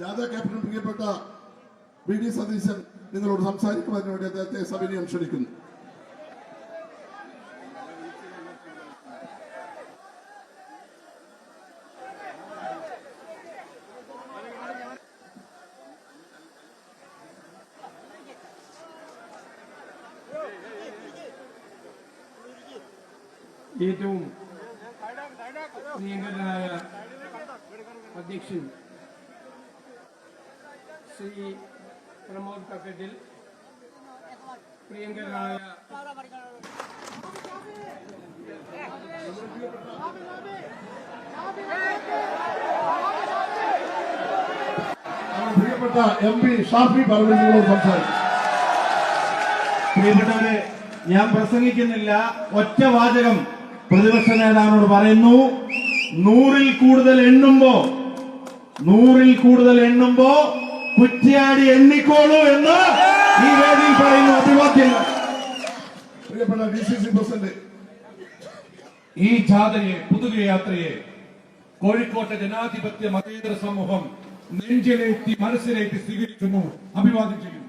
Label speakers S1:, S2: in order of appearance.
S1: ജാഥ ക്യാപ്റ്റൻ പ്രിയപ്പെട്ട V D Satheesan നിങ്ങളോട് സംസാരിക്കുന്നതിന് വേണ്ടി അദ്ദേഹത്തെ സവിനയം ക്ഷണിക്കുന്നു.
S2: ഏറ്റവും പ്രിയങ്കരനായ അധ്യക്ഷൻ ശ്രീ പ്രമോദ് കക്കറ്റിൽ പ്രിയങ്കരനായ
S1: പ്രിയപ്പെട്ട എം പി ഷാഫി പറമ്പിൽ നിങ്ങളോട് സംസാരിക്കും.
S3: പ്രിയപ്പെട്ടവരെ ഞാൻ പ്രസംഗിക്കുന്നില്ല. ഒറ്റ വാചകം പ്രതിപക്ഷ നേതാവിനോട് പറയുന്നു. നൂറിൽ കൂടുതൽ എണ്ണുമ്പോ നൂറിൽ കൂടുതൽ എണ്ണുമ്പോ കുറ്റിയാടി എണ്ണിക്കോളൂ എന്ന് ഈ വേദിയിൽ പറയുന്നു അഭിവാദ്യങ്ങൾ.
S1: പ്രിയപ്പെട്ട ഡി സി സി പ്രസിഡന്റ്
S4: ഈ ജാഥയെ പുതുകയാത്രയെ കോഴിക്കോട്ടെ ജനാധിപത്യ മതേതര സമൂഹം നെഞ്ചിലേറ്റി മനസ്സിലേറ്റി സ്വീകരിക്കുന്നു. അഭിവാദ്യം ചെയ്യുന്നു.